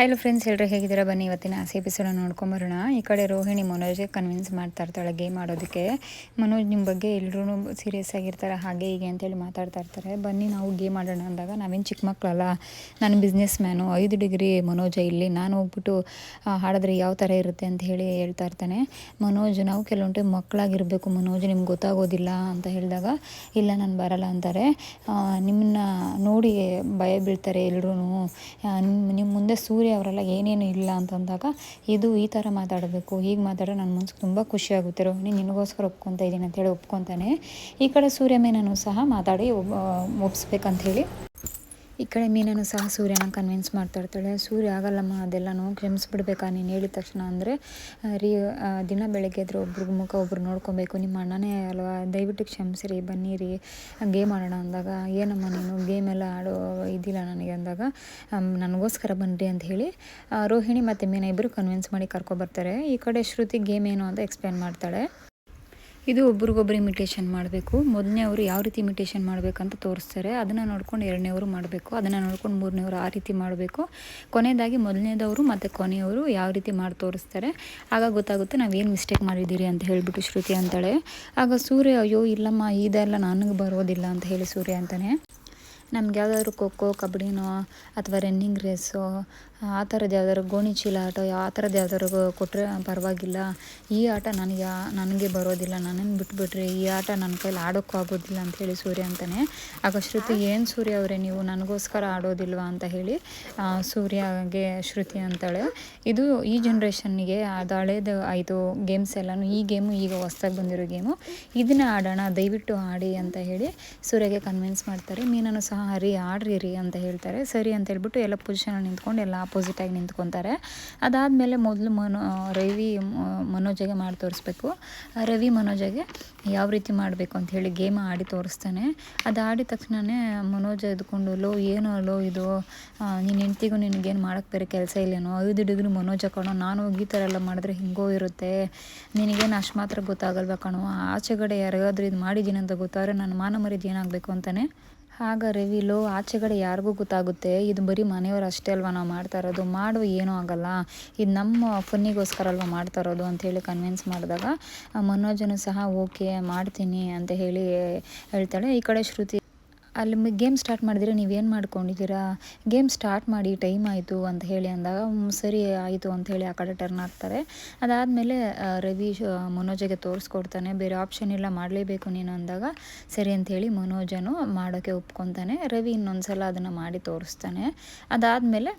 Hello friends ಎಲ್ಲರೂ ಹೇಗಿದ್ದೀರ? ಬನ್ನಿ. ಇವತ್ತಿನ ಆಸೆ ನೋಡ್ಕೊಂಡು ನೋಡ್ಕೊಂಬರೋಣ. ಈ ಕಡೆ ರೋಹಿಣಿ ಮನೋಜ್ಗೆ ಕನ್ವಿನ್ಸ್ ಮಾಡ್ತಾ ಇರ್ತಾಳೆ ಗೇಮ್ ಆಡೋದಕ್ಕೆ ಮನೋಜ್ ನಿಮ್ಮ ಬಗ್ಗೆ ಎಲ್ಲರೂ ಸೀರಿಯಸ್ ಆಗಿರ್ತಾರೆ, ಹಾಗೆ ಹೀಗೆ ಅಂತೇಳಿ ಮಾತಾಡ್ತಾ ಇರ್ತಾರೆ. ಬನ್ನಿ, ನಾವು ಗೇಮ್ ಆಡೋಣ ಅಂದಾಗ ನಾವೇನು ಚಿಕ್ಕ ಮಕ್ಕಳಲ್ಲ. ನಾನು ಬಿಸ್ನೆಸ್ ಮ್ಯಾನು ಐದು ಡಿಗ್ರಿ ಮನೋಜ ಇಲ್ಲಿ. ನಾನು ಹೋಗ್ಬಿಟ್ಟು ಹಾಡಿದ್ರೆ ಯಾವ ಥರ ಇರುತ್ತೆ ಅಂತ ಹೇಳಿ ಹೇಳ್ತಾ ಇರ್ತಾನೆ. ಮನೋಜ್, ನಾವು ಕೆಲವೊಂದು ಮಕ್ಕಳಾಗಿರಬೇಕು. ಮನೋಜ್ ನಿಮ್ಗೆ ಗೊತ್ತಾಗೋದಿಲ್ಲ ಅಂತ ಹೇಳಿದಾಗ, ಇಲ್ಲ, ನಾನು ಬರಲ್ಲ ಅಂತಾರೆ. ನಿಮ್ಮನ್ನ ನೋಡಿ ಭಯ ಬೀಳ್ತಾರೆ ಎಲ್ಲರೂ ನಿಮ್ಮ ಮುಂದೆ ಸೂರ್ಯ ಅವರೆಲ್ಲ ಏನೇನು ಇಲ್ಲ ಅಂತಂದಾಗ ಇದು ಈ ಥರ ಮಾತಾಡಬೇಕು, ಹೀಗೆ ಮಾತಾಡೋ ನನ್ನ ಮನ್ಸಿಗೆ ತುಂಬ ಖುಷಿ ಆಗುತ್ತೆ ರೋಹಿಣಿ, ನಿನಗೋಸ್ಕರ ಒಪ್ಕೊತಾ ಇದ್ದೀನಿ ಅಂತೇಳಿ ಒಪ್ಕೊತಾನೆ. ಈ ಕಡೆ ಸೂರ್ಯಮೇನನು ಸಹ ಮಾತಾಡಿ ಒಪ್ ಒಪ್ಸ್ಬೇಕಂತ ಹೇಳಿ. ಈ ಕಡೆ ಮೀನನ್ನು ಸಹ ಸೂರ್ಯನ ಕನ್ವಿನ್ಸ್ ಮಾಡ್ತಾ ಇರ್ತಾಳೆ. ಸೂರ್ಯ ಆಗಲ್ಲಮ್ಮ ಅದೆಲ್ಲನೂ ಕ್ಷಮಿಸ್ಬಿಡ್ಬೇಕಾ ನೀನು ಹೇಳಿದ ತಕ್ಷಣ ಅಂದರೆ ರೀ ದಿನ ಬೆಳಗ್ಗೆ ಎದ್ರೆ ಒಬ್ರಿಗೆ ಮುಖ ಒಬ್ರು ನೋಡ್ಕೊಬೇಕು. ನಿಮ್ಮ ಅಣ್ಣನೇ ಅಲ್ವಾ? ದಯವಿಟ್ಟು ಕ್ಷಮಿಸ್ರಿ ಬನ್ನಿರಿ ಗೇಮ್ ಆಡೋಣ ಅಂದಾಗ, ಏನಮ್ಮ ನೀನು? ಗೇಮ್ ಎಲ್ಲ ಆಡೋ ಇದಿಲ್ಲ ನನಗೆ ಅಂದಾಗ ನನಗೋಸ್ಕರ ಬನ್ನಿರಿ ಅಂತ ಹೇಳಿ ರೋಹಿಣಿ ಮತ್ತು ಮೀನ ಇಬ್ಬರು ಕನ್ವಿನ್ಸ್ ಮಾಡಿ ಕರ್ಕೊಬರ್ತಾರೆ. ಈ ಕಡೆ ಶ್ರುತಿ ಗೇಮ್ ಏನು ಅಂತ ಎಕ್ಸ್ಪ್ಲೇನ್ ಮಾಡ್ತಾಳೆ. ಇದು ಒಬ್ರಿಗೊಬ್ರು ಇಮಿಟೇಷನ್ ಮಾಡಬೇಕು. ಮೊದಲನೇ ಅವರು ಯಾವ ರೀತಿ ಇಮಿಟೇಷನ್ ಮಾಡಬೇಕಂತ ತೋರಿಸ್ತಾರೆ. ಅದನ್ನು ನೋಡ್ಕೊಂಡು ಎರಡನೇವರು ಮಾಡಬೇಕು. ಅದನ್ನು ನೋಡ್ಕೊಂಡು ಮೂರನೇವರು ಆ ರೀತಿ ಮಾಡಬೇಕು. ಕೊನೆಯದಾಗಿ ಮೊದಲನೇದವರು ಮತ್ತು ಕೊನೆಯವರು ಯಾವ ರೀತಿ ಮಾಡಿ ತೋರಿಸ್ತಾರೆ. ಆಗ ಗೊತ್ತಾಗುತ್ತೆ ನಾವೇನು ಮಿಸ್ಟೇಕ್ ಮಾಡಿದ್ದೀರಿ ಅಂತ ಹೇಳಿಬಿಟ್ಟು ಶ್ರುತಿ ಅಂತಾಳೆ. ಆಗ ಸೂರ್ಯ, ಅಯ್ಯೋ, ಇಲ್ಲಮ್ಮ, ಇದೆಲ್ಲ ನನಗೆ ಬರೋದಿಲ್ಲ ಅಂತ ಹೇಳಿ ಸೂರ್ಯ ಅಂತಾನೆ. ನಮ್ಗೆ ಯಾವುದಾದ್ರು ಖೋಖೋ ಕಬಡ್ಡಿನೋ ಅಥವಾ ರನ್ನಿಂಗ್ ರೇಸು ಆ ಥರದ್ದು ಯಾವ್ದಾದ್ರು ಗೋಣಿ ಚೀಲ ಆಟ ಆ ಥರದ್ದು ಯಾವ್ದಾದ್ರು ಕೊಟ್ಟರೆ ಪರವಾಗಿಲ್ಲ. ಈ ಆಟ ನನಗೆ ನನಗೆ ಬರೋದಿಲ್ಲ. ನನ್ನನ್ನು ಬಿಟ್ಬಿಟ್ರಿ. ಈ ಆಟ ನನ್ನ ಕೈಲಿ ಆಡೋಕ್ಕೂ ಆಗೋದಿಲ್ಲ ಅಂತ ಹೇಳಿ ಸೂರ್ಯ ಅಂತಾನೆ. ಆಗ ಶ್ರುತಿ ಏನು ಸೂರ್ಯ ಅವರೇ, ನೀವು ನನಗೋಸ್ಕರ ಆಡೋದಿಲ್ವಾ ಅಂತ ಹೇಳಿ ಸೂರ್ಯಗೆ ಶ್ರುತಿ ಅಂತಾಳೆ. ಇದು ಈ ಜನ್ರೇಷನ್ನಿಗೆ ಅದು ಹಳೇದು ಆಯಿತು ಗೇಮ್ಸ್ ಎಲ್ಲನೂ. ಈ ಗೇಮು ಈಗ ಹೊಸ್ದಾಗಿ ಬಂದಿರೋ ಗೇಮು ಇದನ್ನ ಆಡೋಣ, ದಯವಿಟ್ಟು ಆಡಿ ಅಂತ ಹೇಳಿ ಸೂರ್ಯಗೆ ಕನ್ವಿನ್ಸ್ ಮಾಡ್ತಾರೆ. ಮೀನನ್ನು ಸಹ ಹರಿ, ಆಡ್ರಿ ರೀ ಅಂತ ಹೇಳ್ತಾರೆ. ಸರಿ ಅಂತ ಹೇಳ್ಬಿಟ್ಟು ಎಲ್ಲ ಪೊಸಿಷನಲ್ಲಿ ನಿಂತ್ಕೊಂಡು ಎಲ್ಲ ಆಪೋಸಿಟಾಗಿ ನಿಂತ್ಕೊತಾರೆ. ಅದಾದಮೇಲೆ ಮೊದಲು ಮನೋ, ರವಿ ಮನೋಜಗೆ ಮಾಡಿ ತೋರಿಸ್ಬೇಕು. ರವಿ ಮನೋಜಗೆ ಯಾವ ರೀತಿ ಮಾಡಬೇಕು ಅಂತ ಹೇಳಿ ಗೇಮ್ ಆಡಿ ತೋರಿಸ್ತಾನೆ. ಅದು ಆಡಿದ ತಕ್ಷಣವೇ ಮನೋಜ ಎದ್ಕೊಂಡು, ಲೋ, ಏನೋ, ಲೋ, ಇದು ನಿನ್ನ ಹೆಂಡ್ತಿಗೂ ನಿನಗೇನು ಮಾಡೋಕ್ಕೆ ಬೇರೆ ಕೆಲಸ ಇಲ್ಲೇನೋ, ಐದು ಡಿಗ್ರಿ ಮನೋಜ ಕಣೋ, ನಾನು ಈ ಥರ ಎಲ್ಲ ಮಾಡಿದ್ರೆ ಹಿಂಗೋ ಇರುತ್ತೆ. ನಿನಗೇನು ಅಷ್ಟು ಮಾತ್ರ ಗೊತ್ತಾಗಲ್ವಾ ಕಣೋ ಆಚೆಗಡೆ ಯಾರಿಗಾದ್ರೂ ಇದು ಮಾಡಿದ್ದೀನಿ ಅಂತ ಗೊತ್ತಾದ್ರೆ ನನ್ನ ಮಾನ ಮರಿದು ಏನಾಗಬೇಕು ಅಂತಾನೆ. ಆಗ ರವಿ ಲೋ ಆಚೆಗಡೆ ಯಾರಿಗೂ ಗೊತ್ತಾಗುತ್ತೆ, ಇದು ಬರೀ ಮನೆಯವ್ರು ಅಷ್ಟೇ ಅಲ್ವಾ ನಾವು ಮಾಡ್ತಾ ಇರೋದು ಮಾಡು ಏನೂ ಆಗಲ್ಲ, ಇದು ನಮ್ಮ ಫನ್ನಿಗೋಸ್ಕರ ಅಲ್ವಾ ಮಾಡ್ತಾ ಇರೋದು ಅಂತೇಳಿ ಕನ್ವಿನ್ಸ್ ಮಾಡಿದಾಗ ಮನೋಜನು ಸಹ ಓಕೆ ಮಾಡ್ತೀನಿ ಅಂತ ಹೇಳಿ ಹೇಳ್ತಾಳೆ. ಈ ಕಡೆ ಶ್ರುತಿ ಅಲ್ಲಿ ಗೇಮ್ ಸ್ಟಾರ್ಟ್ ಮಾಡಿದರೆ ನೀವೇನು ಮಾಡ್ಕೊಂಡಿದ್ದೀರಾ? ಗೇಮ್ ಸ್ಟಾರ್ಟ್ ಮಾಡಿ ಟೈಮ್ ಆಯಿತು ಅಂತ ಹೇಳಿ ಅಂದಾಗ ಸರಿ ಆಯಿತು ಅಂತ ಹೇಳಿ ಆ ಕಡೆ ಟರ್ನ್ ಆಗ್ತಾರೆ. ಅದಾದಮೇಲೆ ರವಿ ಮನೋಜಗೆ ತೋರಿಸ್ಕೊಡ್ತಾನೆ. ಬೇರೆ ಆಪ್ಷನ್ ಇಲ್ಲ, ಮಾಡಲೇಬೇಕು ನೀನು ಅಂದಾಗ, ಸರಿ ಅಂಥೇಳಿ ಮನೋಜನು ಮಾಡೋಕ್ಕೆ ಒಪ್ಕೊತಾನೆ. ರವಿ ಇನ್ನೊಂದು ಸಲ ಅದನ್ನು ಮಾಡಿ ತೋರಿಸ್ತಾನೆ. ಅದಾದಮೇಲೆ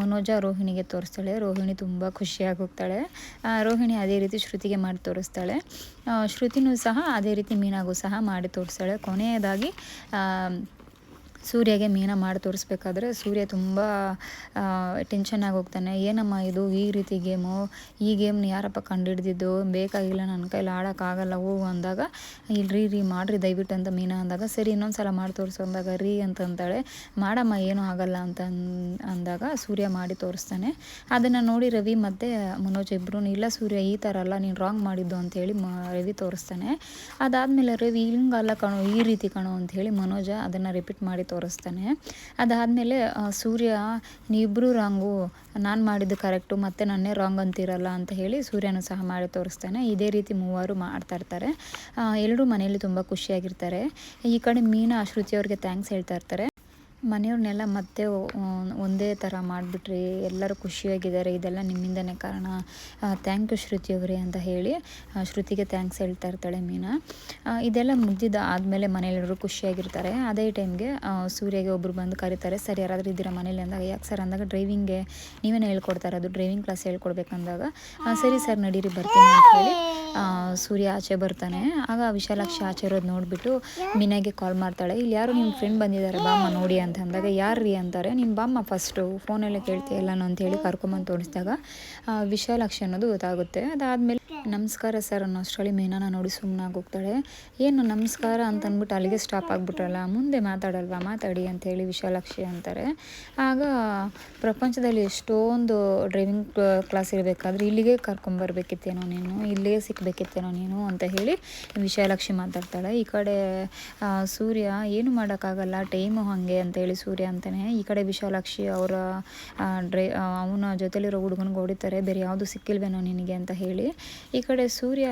ಮನೋಜ ರೋಹಿಣಿಗೆ ತೋರಿಸ್ತಾಳೆ. ರೋಹಿಣಿ ತುಂಬ ಖುಷಿಯಾಗಿ ಹೋಗ್ತಾಳೆ. ರೋಹಿಣಿ ಅದೇ ರೀತಿ ಶ್ರುತಿಗೆ ಮಾಡಿ ತೋರಿಸ್ತಾಳೆ. ಶ್ರುತಿನೂ ಸಹ ಅದೇ ರೀತಿ ಮೀನಾಗೂ ಸಹ ಮಾಡಿ ತೋರಿಸ್ತಾಳೆ. ಕೊನೆಯದಾಗಿ ಸೂರ್ಯಗೆ ಮೀನ ಮಾಡಿ ತೋರಿಸ್ಬೇಕಾದ್ರೆ ಸೂರ್ಯ ತುಂಬ ಟೆನ್ಷನ್ ಆಗಿ ಹೋಗ್ತಾನೆ. ಏನಮ್ಮ ಇದು? ಈ ರೀತಿ ಗೇಮು? ಈ ಗೇಮ್ನ ಯಾರಪ್ಪ ಕಂಡುಹಿಡ್ದಿದ್ದು ಬೇಕಾಗಿಲ್ಲ ನನ್ನ ಕೈಲಿ ಆಡೋಕ್ಕಾಗಲ್ಲ ಹೋಗು ಅಂದಾಗ ಇಲ್ರಿ ರೀ ಮಾಡಿರಿ, ದಯವಿಟ್ಟು ಅಂತ ಮೀನ ಅಂದಾಗ, ಸರಿ ಇನ್ನೊಂದು ಸಲ ಮಾಡಿ ತೋರಿಸು ಅಂದಾಗ, ರೀ ಅಂತ ಅಂತಾಳೆ ಮಾಡಮ್ಮ, ಏನೂ ಆಗಲ್ಲ ಅಂತ ಅಂದಾಗ ಸೂರ್ಯ ಮಾಡಿ ತೋರಿಸ್ತಾನೆ. ಅದನ್ನು ನೋಡಿ ರವಿ ಮತ್ತು ಮನೋಜ್ ಇಬ್ಬರು ಇಲ್ಲ ಸೂರ್ಯ, ಈ ಥರ ಅಲ್ಲ, ನೀನು ರಾಂಗ್ ಮಾಡಿದ್ದು ಅಂಥೇಳಿ ಮ, ರವಿ ತೋರಿಸ್ತಾನೆ. ಅದಾದಮೇಲೆ ರವಿ, ಹಿಂಗಲ್ಲ ಕಣೋ, ಈ ರೀತಿ ಕಣೋ ಅಂಥೇಳಿ ಮನೋಜ ಅದನ್ನು ರಿಪೀಟ್ ಮಾಡಿ ಅದಾದಮೇಲೆ ಸೂರ್ಯ ನೀವಿಬ್ಬರೂ ರಾಂಗು ನಾನು ಮಾಡಿದ್ದು ಕರೆಕ್ಟು ಮತ್ತೆ ನನ್ನೇ ರಾಂಗ್ ಅಂತಿರಲ್ಲ ಅಂತ ಹೇಳಿ ಸೂರ್ಯನು ಸಹ ಮಾಡಿ ತೋರಿಸ್ತಾನೆ. ಇದೇ ರೀತಿ ಮೂವರು ಮಾಡ್ತಾ ಇರ್ತಾರೆ. ಎಲ್ಲರೂ ಮನೆಯಲ್ಲಿ ತುಂಬ ಖುಷಿಯಾಗಿರ್ತಾರೆ. ಈ ಕಡೆ ಮೀನಾ, ಶ್ರುತಿ ಅವ್ರಿಗೆ ಥ್ಯಾಂಕ್ಸ್ ಹೇಳ್ತಾ ಇರ್ತಾರೆ. ಮನೆಯವ್ರನ್ನೆಲ್ಲ ಮತ್ತೆ ಒಂದೇ ಥರ ಮಾಡಿಬಿಟ್ರಿ, ಎಲ್ಲರೂ ಖುಷಿಯಾಗಿದ್ದಾರೆ, ಇದೆಲ್ಲ ನಿಮ್ಮಿಂದನೇ ಕಾರಣ. ಥ್ಯಾಂಕ್ ಯು ಶ್ರುತಿ ಅವರೇ ಅಂತ ಹೇಳಿ ಶ್ರುತಿಗೆ ಥ್ಯಾಂಕ್ಸ್ ಹೇಳ್ತಾ ಇರ್ತಾಳೆ ಮೀನಾ. ಇದೆಲ್ಲ ಮುಗ್ದಿದ್ದ ಆದಮೇಲೆ ಮನೆಯೆಲ್ಲರೂ ಖುಷಿಯಾಗಿರ್ತಾರೆ. ಅದೇ ಟೈಮ್ಗೆ ಸೂರ್ಯಗೆ ಒಬ್ಬರು ಬಂದು ಕರೀತಾರೆ, ಸರ್, ಯಾರಾದರೂ ಇದ್ದೀರಾ ಮನೇಲಿ? ಅಂದಾಗ, ಯಾಕೆ ಸರ್ ಅಂದಾಗ ಡ್ರೈವಿಂಗ್ಗೆ ನೀವೇನೇ ಹೇಳ್ಕೊಡ್ತಾರೆ ಅದು ಡ್ರೈವಿಂಗ್ ಕ್ಲಾಸ್ ಹೇಳ್ಕೊಡ್ಬೇಕಂದಾಗ. ಸರಿ ಸರ್ ನಡೀರಿ, ಬರ್ತೀನಿ ಅಂತ ಹೇಳಿ ಸೂರ್ಯ ಆಚೆ ಬರ್ತಾನೆ. ಆಗ ವಿಶಾಲಾಕ್ಷಿ ಆಚೆ ಇರೋದು ನೋಡಿಬಿಟ್ಟು ಮೀನಾಗೆ ಕಾಲ್ ಮಾಡ್ತಾಳೆ. ಇಲ್ಲಿ ಯಾರು ನಿಮ್ಮ ಫ್ರೆಂಡ್ ಬಂದಿದ್ದಾರೆ, ಬಾಮ್ಮ, ನೋಡಿ ಅಂತ ಅಂದಾಗ ಯಾರು ರೀ ಅಂತಾರೆ. ನಿಮ್ಮ ಬಾಮ್ಮ ಫಸ್ಟು ಫೋನಲ್ಲೇ ಕೇಳ್ತೀಯಲ್ಲ ಅಂತ ಹೇಳಿ ಕರ್ಕೊಂಬಂದು ತೋರಿಸಿದಾಗ ವಿಶಾಲಾಕ್ಷಿ ಅನ್ನೋದು ಗೊತ್ತಾಗುತ್ತೆ. ಅದಾದಮೇಲೆ, ನಮಸ್ಕಾರ ಸರ್ ಅನ್ನೋ ಅಷ್ಟರಲ್ಲಿ ಮೀನಾನ ನೋಡಿ ಸುಮ್ಮನಾಗಿ ಹೋಗ್ತಾಳೆ. ಏನು ನಮಸ್ಕಾರ? ಅಂತ ಅಂದ್ಬಿಟ್ಟು ಅಲ್ಲಿಗೆ ಸ್ಟಾಪ್ ಆಗಿಬಿಟ್ರಲ್ಲ. ಮುಂದೆ ಮಾತಾಡಲ್ವಾ? ಮಾತಾಡಿ ಅಂತ ಹೇಳಿ ವಿಶಾಲಾಕ್ಷಿ ಅಂತಾರೆ. ಆಗ, ಪ್ರಪಂಚದಲ್ಲಿ ಎಷ್ಟೊಂದು ಡ್ರೈವಿಂಗ್ ಕ್ಲಾಸ್ ಇರಬೇಕಾದ್ರೆ ಇಲ್ಲಿಗೆ ಕರ್ಕೊಂಬರ್ಬೇಕಿತ್ತೇನೋ ನೀನು? ಇಲ್ಲಿಗೆ ಸಿಕ್ಕಬೇಕಿತ್ತೇನೋ ನೀನು? ಅಂತ ಹೇಳಿ ವಿಶಾಲಾಕ್ಷಿ ಮಾತಾಡ್ತಾಳೆ. ಈ ಕಡೆ ಸೂರ್ಯ, ಏನು ಮಾಡೋಕ್ಕಾಗಲ್ಲ? ಟೈಮು ಹಾಗೆ ಅಂತ ಹೇಳಿ ಸೂರ್ಯ ಅಂತಾನೆ. ಈ ಕಡೆ ವಿಶಾಲಾಕ್ಷಿ ಅವರ ಡ್ರೈ ಅವನ ಜೊತೆಲಿರೋ ಹುಡುಗನಿಗೆ ಹೊಡಿತಾರೆ ಬೇರೆ ಯಾವುದು ಸಿಕ್ಕಿಲ್ವೇನೋ ನಿನಗೆ ಅಂತ ಹೇಳಿ. ಈ ಕಡೆ ಸೂರ್ಯ,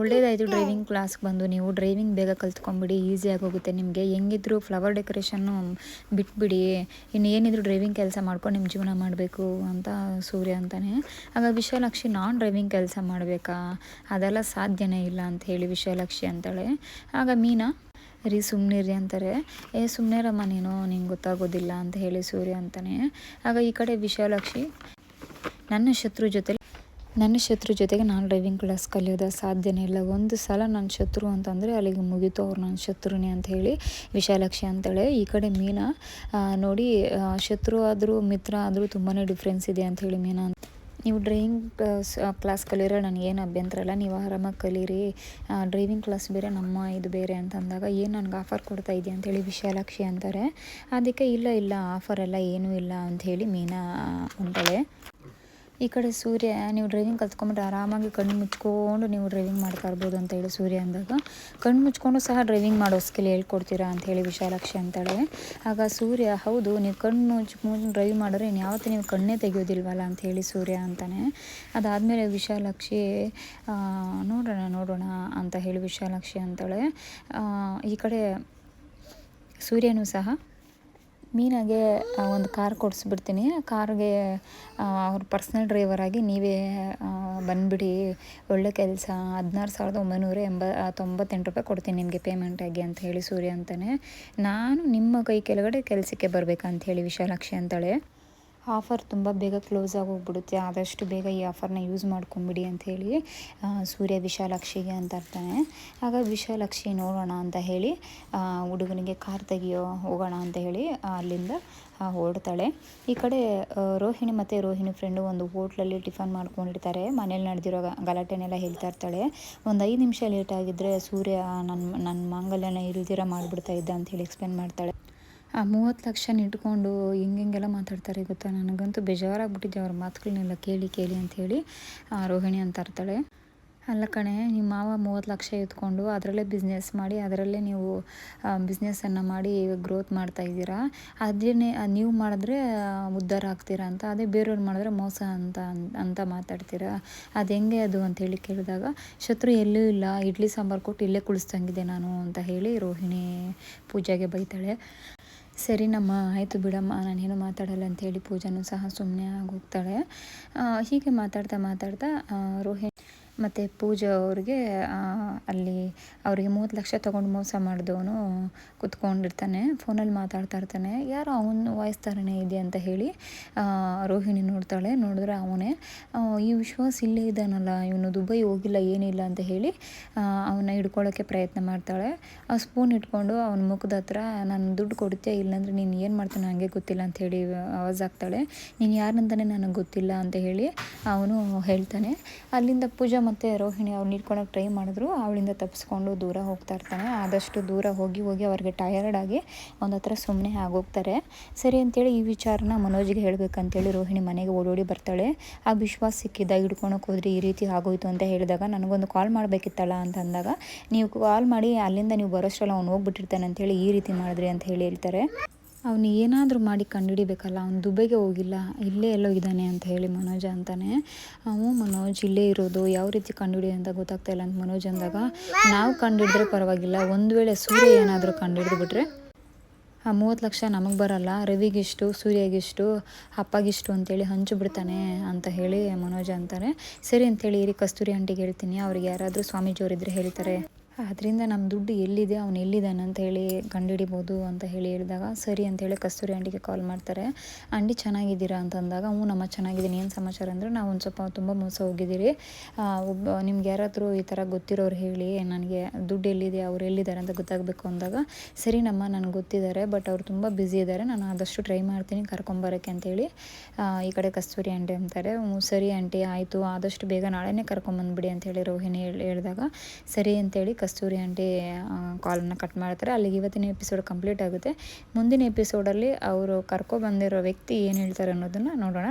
ಒಳ್ಳೇದಾಯಿತು ಡ್ರೈವಿಂಗ್ ಕ್ಲಾಸ್ಗೆ ಬಂದು. ನೀವು ಡ್ರೈವಿಂಗ್ ಬೇಗ ಕಲ್ತ್ಕೊಂಬಿಡಿ ಈಸಿಯಾಗಿ ಹೋಗುತ್ತೆ ನಿಮಗೆ. ಹೆಂಗಿದ್ರು ಫ್ಲವರ್ ಡೆಕೋರೇಷನ್ನು ಬಿಟ್ಬಿಡಿ. ಇನ್ನು ಏನಿದ್ರು ಡ್ರೈವಿಂಗ್ ಕೆಲಸ ಮಾಡ್ಕೊಂಡು ನಿಮ್ಮ ಜೀವನ ಮಾಡಬೇಕು ಅಂತ ಸೂರ್ಯ ಅಂತಾನೆ. ಆಗ ವಿಶಾಲಾಕ್ಷಿ, ನಾನ್ ಡ್ರೈವಿಂಗ್ ಕೆಲಸ ಮಾಡಬೇಕಾ? ಅದೆಲ್ಲ ಸಾಧ್ಯನೇ ಇಲ್ಲ ಅಂತ ಹೇಳಿ ವಿಶಾಲಾಕ್ಷಿ ಅಂತಾಳೆ. ಆಗ ಮೀನಾ ರೀ ಸುಮ್ಮನಿರಿ ಅಂತಾರೆ. ಏ ಸುಮ್ಮನೆರಮ್ಮ ನೀನು, ನಿಂಗೆ ಗೊತ್ತಾಗೋದಿಲ್ಲ ಅಂತ ಹೇಳಿ ಸೂರ್ಯ ಅಂತಾನೆ. ಆಗ ಈ ಕಡೆ ವಿಶಾಲಾಕ್ಷಿ, ನನ್ನ ಶತ್ರು ಜೊತೆ ನನ್ನ ಶತ್ರು ಜೊತೆಗೆ ನಾನು ಡ್ರೈವಿಂಗ್ ಕ್ಲಾಸ್ ಕಲಿಯೋದ ಸಾಧ್ಯನೇ ಇಲ್ಲ. ಒಂದು ಸಲ ನನ್ನ ಶತ್ರು ಅಂತಂದರೆ ಅಲ್ಲಿಗೆ ಮುಗೀತು ಅವ್ರು ನನ್ನ ಶತ್ರುನೇ ಅಂತ ಹೇಳಿ ವಿಶಾಲಾಕ್ಷಿ ಅಂತೇಳಿ. ಈ ಕಡೆ ಮೀನಾ ನೋಡಿ ಶತ್ರು ಆದರೂ, ಮಿತ್ರ ಆದರೂ ತುಂಬಾ ಡಿಫ್ರೆನ್ಸ್ ಇದೆ ಅಂತ ಹೇಳಿ ಮೀನಾ ಅಂತ ನೀವು ಡ್ರೈವಿಂಗ್ ಕ್ಲಾಸ್ ಕ್ಲಾಸ್ ಕಲಿಯೋರೆ ಏನು ಅಭ್ಯಂತರ ಇಲ್ಲ. ನೀವು ಆರಾಮಾಗಿ ಕಲೀರಿ. ಡ್ರೈವಿಂಗ್ ಕ್ಲಾಸ್ ಬೇರೆ, ನಮ್ಮ ಇದು ಬೇರೆ ಅಂತ ಅಂದಾಗ ಏನು ನನಗೆ ಆಫರ್ ಕೊಡ್ತಾ ಇದೆಯಾ ಅಂತೇಳಿ ವಿಶಾಲಾಕ್ಷಿ ಅಂತಾರೆ. ಅದಕ್ಕೆ ಇಲ್ಲ ಇಲ್ಲ, ಆಫರ್ ಎಲ್ಲ ಏನೂ ಇಲ್ಲ ಅಂಥೇಳಿ ಮೀನಾ ಅಂತಾಳೆ. ಈ ಕಡೆ ಸೂರ್ಯ, ನೀವು ಡ್ರೈವಿಂಗ್ ಕಲ್ತ್ಕೊಂಬಿಟ್ರೆ ಆರಾಮಾಗಿ ಕಣ್ಣು ಮುಚ್ಕೊಂಡು ನೀವು ಡ್ರೈವಿಂಗ್ ಮಾಡ್ತಾ ಅಂತ ಹೇಳಿ ಸೂರ್ಯ ಅಂದಾಗ. ಕಣ್ಣು ಮುಚ್ಕೊಂಡು ಸಹ ಡ್ರೈವಿಂಗ್ ಮಾಡೋ ಸ್ಕಿಲ್ ಹೇಳ್ಕೊಡ್ತೀರಾ ಅಂತ ಹೇಳಿ ವಿಶಾಲಾಕ್ಷಿ ಅಂತಾಳೆ. ಆಗ ಸೂರ್ಯ, ಹೌದು, ನೀವು ಕಣ್ಣು ಮುಚ್ಚಿ ಡ್ರೈವ್ ಮಾಡಿದ್ರೆ ಇನ್ನು ಯಾವತ್ತೂ ನೀವು ಕಣ್ಣೇ ತೆಗೆಯೋದಿಲ್ವಲ್ಲ ಅಂತ ಹೇಳಿ ಸೂರ್ಯ ಅಂತಾನೆ. ಅದಾದಮೇಲೆ ವಿಶಾಲಾಕ್ಷಿ ನೋಡೋಣ ನೋಡೋಣ ಅಂತ ಹೇಳಿ ವಿಶಾಲಾಕ್ಷಿ ಅಂತಾಳೆ. ಈ ಕಡೆ ಸೂರ್ಯನೂ ಸಹ ಮೀನಾಗೆ ಒಂದು ಕಾರ್ ಕೊಡಿಸ್ಬಿಡ್ತೀನಿ. ಕಾರ್ಗೆ ಅವ್ರ ಪರ್ಸ್ನಲ್ ಡ್ರೈವರಾಗಿ ನೀವೇ ಬಂದುಬಿಡಿ. ಒಳ್ಳೆ ಕೆಲಸ. ಹದಿನಾರು ಸಾವಿರದ ಒಂಬೈನೂರ ಎಂಬ ತೊಂಬತ್ತೆಂಟು ರೂಪಾಯಿ ಕೊಡ್ತೀನಿ ನಿಮಗೆ ಪೇಮೆಂಟಾಗಿ ಅಂತ ಹೇಳಿ ಸೂರ್ಯ ಅಂತಾನೆ. ನಾನು ನಿಮ್ಮ ಕೈ ಕೆಳಗಡೆ ಕೆಲಸಕ್ಕೆ ಬರಬೇಕಂತ ಹೇಳಿ ವಿಶಾಲಾಕ್ಷಿ ಅಂತಾಳೆ. ಆಫರ್ ತುಂಬ ಬೇಗ ಕ್ಲೋಸ್ ಆಗಿ ಹೋಗ್ಬಿಡುತ್ತೆ ಆದಷ್ಟು ಬೇಗ ಈ ಆಫರ್ನ ಯೂಸ್ ಮಾಡ್ಕೊಂಬಿಡಿ ಅಂತ ಹೇಳಿ ಸೂರ್ಯ ವಿಶಾಲಾಕ್ಷಿಗೆ ಅಂತ ಇರ್ತಾನೆ ಆಗ ವಿಶಾಲಾಕ್ಷಿ ನೋಡೋಣ ಅಂತ ಹೇಳಿ ಹುಡುಗನಿಗೆ ಕಾರ್ ತೆಗಿಯೋ ಹೋಗೋಣ ಅಂತ ಹೇಳಿ ಅಲ್ಲಿಂದ ಓಡ್ತಾಳೆ ಈ ಕಡೆ ರೋಹಿಣಿ ಮತ್ತು ರೋಹಿಣಿ ಫ್ರೆಂಡು ಒಂದು ಹೋಟ್ಲಲ್ಲಿ ಟಿಫನ್ ಮಾಡ್ಕೊಂಡಿರ್ತಾರೆ. ಮನೇಲಿ ನಡೆದಿರೋ ಗಲಾಟೆನೆಲ್ಲ ಹೇಳ್ತಾ ಇರ್ತಾಳೆ. ಒಂದು ಐದು ನಿಮಿಷ ಲೇಟ್ ಆಗಿದ್ದರೆ ಸೂರ್ಯ ನನ್ನ ನನ್ನ ಮಾಂಗಲ್ಯನ ಇಲ್ದಿರ ಮಾಡಿಬಿಡ್ತಾ ಇದ್ದ ಅಂತ ಹೇಳಿ ಎಕ್ಸ್ಪ್ಲೇನ್ ಮಾಡ್ತಾಳೆ. ಆ ಮೂವತ್ತು ಲಕ್ಷನ ಇಟ್ಕೊಂಡು ಹಿಂಗೆಲ್ಲ ಮಾತಾಡ್ತಾರೆ ಗೊತ್ತಾ? ನನಗಂತೂ ಬೇಜಾರಾಗ್ಬಿಟ್ಟಿದ್ದೆ ಅವ್ರ ಮಾತುಗಳನ್ನೆಲ್ಲ ಕೇಳಿ ಕೇಳಿ ಅಂಥೇಳಿ ರೋಹಿಣಿ ಅಂತ ಇರ್ತಾಳೆ. ಅಲ್ಲ ಕಣೆ, ನಿಮ್ಮ ಮಾವ ಮೂವತ್ತು ಲಕ್ಷ ಎತ್ಕೊಂಡು ಅದರಲ್ಲೇ ಬಿಸ್ನೆಸ್ ಮಾಡಿ, ಅದರಲ್ಲೇ ನೀವು ಬಿಸ್ನೆಸ್ಸನ್ನು ಮಾಡಿ ಗ್ರೋತ್ ಮಾಡ್ತಾ ಇದ್ದೀರಾ? ಅದನ್ನೇ ನೀವು ಮಾಡಿದ್ರೆ ಉದ್ಧಾರ ಆಗ್ತೀರಾ ಅಂತ, ಅದೇ ಬೇರೆಯವ್ರು ಮಾಡಿದ್ರೆ ಮೋಸ ಅಂತ ಅಂತ ಮಾತಾಡ್ತೀರಾ? ಅದು ಹೆಂಗೆ ಅದು ಅಂತ ಹೇಳಿ ಕೇಳಿದಾಗ, ಶತ್ರು ಎಲ್ಲೂ ಇಲ್ಲ, ಇಡ್ಲಿ ಸಾಂಬಾರು ಕೊಟ್ಟು ಇಲ್ಲೇ ಕುಳಿಸ್ತಂಗಿದೆ ನಾನು ಅಂತ ಹೇಳಿ ರೋಹಿಣಿ ಪೂಜೆಗೆ ಬೈತಾಳೆ. ಸರಿ ನಮ್ಮ, ಆಯಿತು ಬಿಡಮ್ಮ, ನಾನೇನು ಮಾತಾಡಲ್ಲ ಅಂತೇಳಿ ಪೂಜಾನು ಸಹ ಸುಮ್ಮನೆ ಆಗೋಗ್ತಾಳೆ ಹೀಗೆ ಮಾತಾಡ್ತಾ ಮಾತಾಡ್ತಾ ರೋಹಿಣಿ ಮತ್ತು ಪೂಜಾ ಅವ್ರಿಗೆ ಅಲ್ಲಿ ಅವರಿಗೆ ಮೂವತ್ತು ಲಕ್ಷ ತೊಗೊಂಡು ಮೋಸ ಮಾಡಿದವನು ಕುತ್ಕೊಂಡಿರ್ತಾನೆ, ಫೋನಲ್ಲಿ ಮಾತಾಡ್ತಾ ಇರ್ತಾನೆ. ಯಾರೋ ಅವನ ವಾಯ್ಸ್ ಥರನೇ ಇದೆ ಅಂತ ಹೇಳಿ ರೋಹಿಣಿ ನೋಡ್ತಾಳೆ. ನೋಡಿದ್ರೆ ಅವನೇ ಈ ವಿಶ್ವಾಸ ಇಲ್ಲೇ ಇದ್ದಾನಲ್ಲ, ಇವನು ದುಬೈ ಹೋಗಿಲ್ಲ, ಏನಿಲ್ಲ ಅಂತ ಹೇಳಿ ಅವನ್ನ ಹಿಡ್ಕೊಳ್ಳೋಕ್ಕೆ ಪ್ರಯತ್ನ ಮಾಡ್ತಾಳೆ. ಆ ಸ್ಪೂನ್ ಇಟ್ಕೊಂಡು ಅವನ ಮುಖದ ಹತ್ರ, ನಾನು ದುಡ್ಡು ಕೊಡ್ತೀಯ? ಇಲ್ಲಾಂದರೆ ನೀನು ಏನು ಮಾಡ್ತಾನೆ ನನಗೆ ಗೊತ್ತಿಲ್ಲ ಅಂತ ಹೇಳಿ ಆವಾಜ್ ಆಗ್ತಾಳೆ ನೀನು ಯಾರಂತಾನೆ ನನಗೆ ಗೊತ್ತಿಲ್ಲ ಅಂತ ಹೇಳಿ ಅವನು ಹೇಳ್ತಾನೆ. ಅಲ್ಲಿಂದ ಪೂಜಾ ಮತ್ತು ರೋಹಿಣಿ ಅವ್ರು ಇಟ್ಕೊಳಕ್ಕೆ ಟ್ರೈ ಮಾಡಿದ್ರು. ಅವಳಿಂದ ತಪ್ಪಿಸ್ಕೊಂಡು ದೂರ ಹೋಗ್ತಾ ಇರ್ತಾನೆ. ಆದಷ್ಟು ದೂರ ಹೋಗಿ ಹೋಗಿ ಅವ್ರಿಗೆ ಟಯರ್ಡ್ ಆಗಿ ಒಂದು ಹತ್ರ ಸುಮ್ಮನೆ ಆಗೋಗ್ತಾರೆ. ಸರಿ ಅಂತೇಳಿ ಈ ವಿಚಾರನ ಮನೋಜಿಗೆ ಹೇಳಬೇಕಂತೇಳಿ ರೋಹಿಣಿ ಮನೆಗೆ ಓಡೋಡಿ ಬರ್ತಾಳೆ. ಆ ವಿಶ್ವಾಸ ಸಿಕ್ಕಿದ್ದ ಹಿಡ್ಕೊಳಕ್ಕೆ ಹೋದ್ರೆ, ಈ ರೀತಿ ಆಗೋಯಿತು ಅಂತ ಹೇಳಿದಾಗ ನನಗೊಂದು ಕಾಲ್ ಮಾಡಬೇಕಿತ್ತಲ್ಲ? ಅಂತ ಅಂದಾಗ, ನೀವು ಕಾಲ್ ಮಾಡಿ ಅಲ್ಲಿಂದ ನೀವು ಬರೋಷ್ಟರಲ್ಲಿ ಅವ್ನು ಹೋಗ್ಬಿಟ್ಟಿರ್ತಾನೆ ಅಂತೇಳಿ ಈ ರೀತಿ ಮಾಡಿದ್ರಿ ಅಂತ ಹೇಳಿ ಹೇಳ್ತಾರೆ. ಅವನು ಏನಾದರೂ ಮಾಡಿ ಕಂಡುಹಿಡಿಬೇಕಲ್ಲ, ಅವ್ನು ದುಬೈಗೆ ಹೋಗಿಲ್ಲ, ಇಲ್ಲೇ ಎಲ್ಲೋ ಇದ್ದಾನೆ ಅಂತ ಹೇಳಿ ಮನೋಜ ಅಂತಾನೆ. ಅವನು ಮನೋಜ್ ಇಲ್ಲೇ ಇರೋದು, ಯಾವ ರೀತಿ ಕಂಡುಹಿಡಿಯ ಅಂತ ಗೊತ್ತಾಗ್ತಾ ಇಲ್ಲ ಅಂತ ಮನೋಜ್ ಅಂದಾಗ, ನಾವು ಕಂಡುಹಿಡಿದ್ರೆ ಪರವಾಗಿಲ್ಲ, ಒಂದು ವೇಳೆ ಸೂರ್ಯ ಏನಾದರೂ ಕಂಡುಹಿಡಿದ್ಬಿಟ್ರೆ ಆ ಮೂವತ್ತು ಲಕ್ಷ ನಮಗೆ ಬರಲ್ಲ, ರವಿಗಿಷ್ಟು, ಸೂರ್ಯಗಿಷ್ಟು, ಅಪ್ಪಗಿಷ್ಟು ಅಂತೇಳಿ ಹಂಚು ಬಿಡ್ತಾನೆ ಅಂತ ಹೇಳಿ ಮನೋಜ ಅಂತಾರೆ. ಸರಿ ಅಂತೇಳಿ ಇರಿ, ಕಸ್ತೂರಿ ಆಂಟಿಗೆ ಹೇಳ್ತೀನಿ, ಅವ್ರಿಗೆ ಯಾರಾದರೂ ಸ್ವಾಮೀಜಿಯವರಿದ್ದರೆ ಹೇಳ್ತಾರೆ. ಅದರಿಂದ ನಮ್ಮ ದುಡ್ಡು ಎಲ್ಲಿದೆ, ಅವನು ಎಲ್ಲಿದ್ದಾನೆ ಅಂತ ಹೇಳಿ ಕಂಡುಹಿಡಿಬೋದು ಅಂತ ಹೇಳಿ ಹೇಳಿದಾಗ, ಸರಿ ಅಂತೇಳಿ ಕಸ್ತೂರಿ ಆಂಟಿಗೆ ಕಾಲ್ ಮಾಡ್ತಾರೆ. ಆಂಟಿ ಚೆನ್ನಾಗಿದ್ದೀರಾ? ಅಂತ ಅಂದಾಗ, ಹ್ಞೂ ನಮ್ಮ ಚೆನ್ನಾಗಿದ್ದೀನಿ. ಏನು ಸಮಾಚಾರ? ಅಂದರೆ, ನಾವು ಒಂದು ಸ್ವಲ್ಪ ತುಂಬ ಮೋಸ ಹೋಗಿದ್ದೀರಿ. ಒಬ್ಬ, ನಿಮ್ಗೆ ಯಾರಾದರೂ ಈ ಥರ ಗೊತ್ತಿರೋರು ಹೇಳಿ, ನನಗೆ ದುಡ್ಡು ಎಲ್ಲಿದೆ, ಅವ್ರು ಎಲ್ಲಿದ್ದಾರೆ ಅಂತ ಗೊತ್ತಾಗಬೇಕು ಅಂದಾಗ, ಸರಿ ನಮ್ಮ ನನಗೆ ಗೊತ್ತಿದ್ದಾರೆ, ಬಟ್ ಅವ್ರು ತುಂಬ ಬ್ಯುಸಿ ಇದ್ದಾರೆ. ನಾನು ಆದಷ್ಟು ಟ್ರೈ ಮಾಡ್ತೀನಿ ಕರ್ಕೊಂಬರೋಕ್ಕೆ ಅಂತೇಳಿ ಈ ಕಡೆ ಕಸ್ತೂರಿ ಆಂಟಿ ಅಂತಾರೆ. ಹ್ಞೂ, ಸರಿ ಆಂಟಿ, ಆಯಿತು. ಆದಷ್ಟು ಬೇಗ ನಾಳೆನೇ ಕರ್ಕೊಂಬಂದ್ಬಿಡಿ ಅಂತೇಳಿ ರೋಹಿಣಿ ಹೇಳಿ, ಹೇಳಿದಾಗ, ಸರಿ ಅಂತೇಳಿ ಕಸ್ತೂರಿ ಆಂಟಿ ಕಾಲನ್ನು ಕಟ್ ಮಾಡ್ತಾರೆ. ಅಲ್ಲಿಗೆ ಇವತ್ತಿನ ಎಪಿಸೋಡ್ ಕಂಪ್ಲೀಟ್ ಆಗುತ್ತೆ. ಮುಂದಿನ ಎಪಿಸೋಡಲ್ಲಿ ಅವರು ಕರ್ಕೊಬಂದಿರೋ ವ್ಯಕ್ತಿ ಏನು ಹೇಳ್ತಾರೆ ಅನ್ನೋದನ್ನು ನೋಡೋಣ.